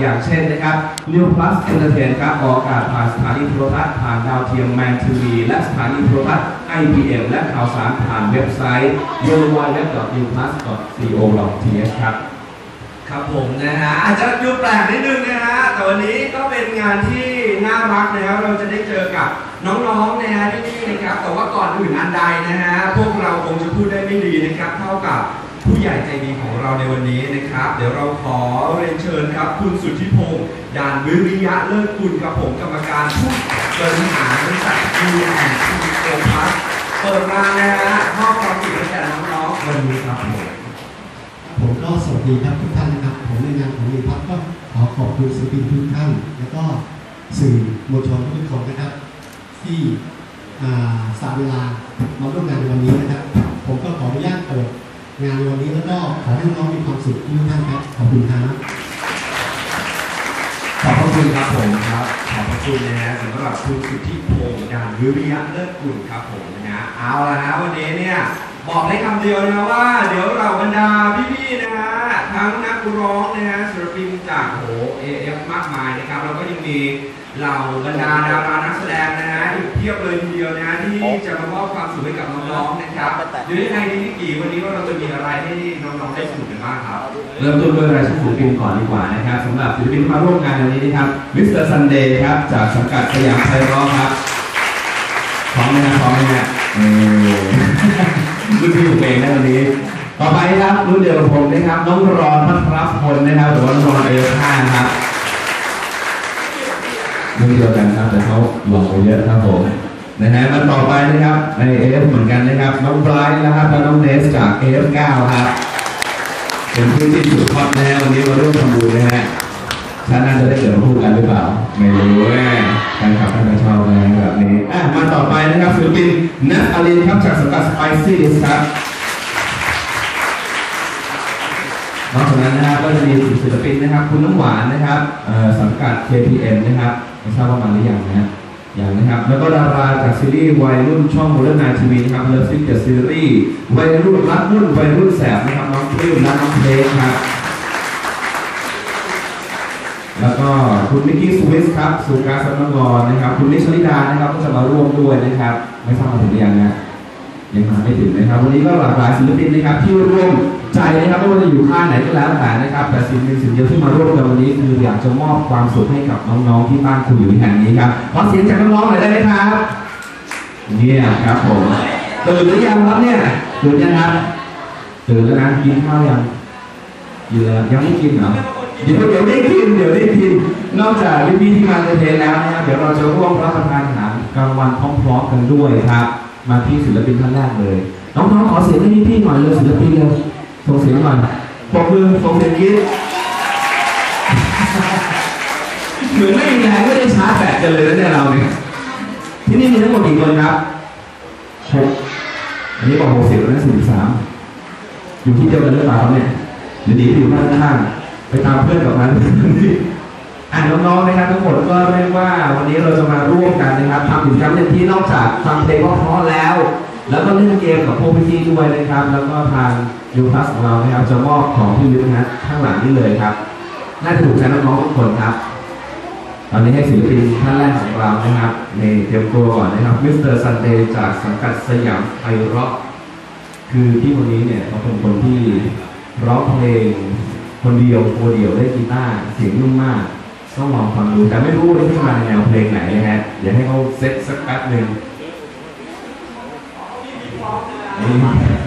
อย่างเช่นนะครับ New Plus Entertain ครับออกอากาศผ่านสถานีโทรทัศน์ผ่านดาวเทียมแมนทีวีและสถานีโทรทัศน์ IBM และข่าวสารผ่านเว็บไซต์ www.newplus.co.th ครับ ครับผมนะฮะอาจจะดูแปลกนิดนึงนะฮะแต่วันนี้ก็เป็นงานที่น่ารักนะครับเราจะได้เจอกับน้องๆนะฮะที่นี่นะครับแต่ว่าก่อนอื่นอันใดนะฮะพวกเราคงจะพูดได้ไม่ดีนะครับเท่ากับ ผู้ใหญ่ใจดีของเราในวันนี้นะครับ เดี๋ยวเราขอเรียนเชิญครับ คุณสุทธิพงศ์ดานวิริยะเลิศกุลครับผมกรรมการผู้บริหารบริษัทยูแอนทีโอพัสเปิดงานนะฮะมอบความสุขให้แก่น้องๆวันนี้ครับผมผมก็สวัสดีครับทุกท่านนะครับ ผมในนามของมีพัฒก็ขอขอบคุณศิลปินทุกท่าน แล้วก็สื่อมวลชนทุกคนนะครับ ที่อาสละเวลามาร่วมงานในวันนี้นะครับ ผมก็ขออนุญาตเปิด งานวันนี้แล้วก็ขอให้น้องมีความสุขทุกท่านครับ ขอบคุณครับ ขอบพระคุณครับผมครับ ขอบพระคุณนะฮะสำหรับคุณสุทธิพงศ์ดานวิริยะเลิศกุลครับผมนะฮะเอาละนะวันนี้เนี่ยบอกได้คำเดียวนะว่า เดี๋ยวเราบรรดาพี่ๆนะฮะทั้งนักร้องนะฮะศิลปินจากโหเอฟมากมายนะครับแล้วก็ยังมีเหล่าบรรดาดารานักแสดงนะฮะอีกเพียบเลยทีเดียวนะฮะ ที่จะมามอบความสุขให้กับน้องๆนะครับเดี๋ยวยังไงดีพี่กี่วันนี้ว่าเราจะมีอะไรให้น้องๆได้สนุกกันบ้างครับเริ่มต้นด้วยรายชื่อศิลปินก่อนดีกว่านะครับสำหรับศิลปินที่มาร่วมงานวันนี้นะครับมิสเตอร์ซันเดย์ครับจากสังกัดสยามไพเราะครับพร้อมไหมนะพร้อมไหมนะเออรุ่นที่อยู่เพลงนะวันนี้ต่อไปครับรุ่นเดียวกับผมนะครับน้องรอนพัทรพลนะครับหรือว่าน้องรอนเอลท่านะครับรุ่นเดียวกันครับแต่เขาหล่อเยอะครับผม นะฮะมาต่อไปนะครับในเอฟเหมือนกันนะครับ น้องไบรท์นะครับและน้องเนสจากเอฟเก้าครับ เป็นผู้ที่สุดฮอตนะฮะวันนี้มาร่วมทำบุญนะฮะท่านน่าจะได้เกิดมาพูดกันหรือเปล่า ไม่รู้แม่แฟนคลับท่านจะชอบนะแบบนี้อะมาต่อไปนะครับศิลปินนัทอลินครับจากสังกัด Spicy d i s ครับนอกจากนั้นนะครับก็จะมีศิลปินนะครับ คุณน้ำหวานนะครับเอ่อสังกัด KPN นะครับไม่ทราบว่ามาหรือยังนะฮะ อย่างนะครับ แล้วก็ดาราจากซีรีส์วัยรุ่นช่องโมเดิร์นไนทีวีนะครับเลิฟซิกเดอะซีรีส์วัยรุ่นรักรุ่นวัยรุ่นแสบนะครับน้องพริ้วและน้องเพลงครับ แล้วก็คุณมิกกี้สวิสครับสุกาสัมกรนะครับ คุณลิชลิดานะครับก็จะมาร่วมด้วยนะครับ ไม่ทราบมาถึงหรือยังนะ ยังมาไม่ถึงนะครับ วันนี้ก็หลากหลายศิลปินนะครับที่ร่วมใจนะครับไม่ว่าจะอยู่ค่ายไหนก็แล้วแต่นะครับ แต่สิ่งหนึ่งสิ่งเดียวที่มาร่วมกันวันนี้คืออยากจะมอบความสุขให้กับน้องๆที่บ้านคุณอยู่แห่งนี้ครับขอเสียงจากน้องๆหน่อยได้ไหมครับเนี่ยครับผมตื่นหรือยังครับเนี่ยตื่นยังครับตื่นแล้วนะกินข้าวยังกินแล้วยังไม่กินเหรอเดี๋ยวเดี๋ยวได้กินเดี๋ยวได้กินนอกจากพี่ที่มาเทนแล้วนะครับเดี๋ยวเราจะร่วมรับประทานอาหารกลางวันพร้อมๆกันด้วยครับ มาที่ศิลปินท่านแรกเลย น้องๆขอเสียงให้พี่ๆหน่อยเลยศิลปินเลยส่งเสียงหน่อยปรบมือส่งเสียงกรี๊ดเหมือนไม่มีแรงไม่ได้ชาร์จแบตกันเลยนะเนี่ยเราเนี่ยที่นี่มีทั้งหมดกี่คนครับหกอันนี้บอกหกสิบแล้วนะสี่สิบสามอยู่ที่เดียวกันหรือเปล่าครับเนี่ยหรือหนีไปอยู่ข้างๆไปตามเพื่อนกับมัน อะน้องๆนะครับทั้งหมดก็เรียกว่าวันนี้เราจะมาร่วมกันนะครับทำกิจกรรมเต็มที่นอกจากฟังเพลงเพราะๆแล้ว แล้วก็เล่นเกมกับพวกพี่ๆด้วยนะครับ แล้วก็ทางยูทัสของเรานะครับจะมอบของที่ลึกนะข้างหลังนี้เลยครับน่าจะถูกใจน้องๆทุกคนครับ ตอนนี้ให้ศิลปินท่านแรกของเรานะครับในเตรียมตัวก่อนนะครับมิสเตอร์ซันเดย์จากสังกัดสยามไพเราะคือพี่คนนี้เนี่ยเขาเป็นคนที่ร้องเพลงคนเดียวตัวเดียวได้กีตาร์เสียงนุ่มมาก ต้องลองฟังดูแต่ไม่รู้ว่าที่มาในแนวเพลงไหนนะฮะเดี๋ยวให้เขาเซ็ตสักแป๊บหนึ่งนี่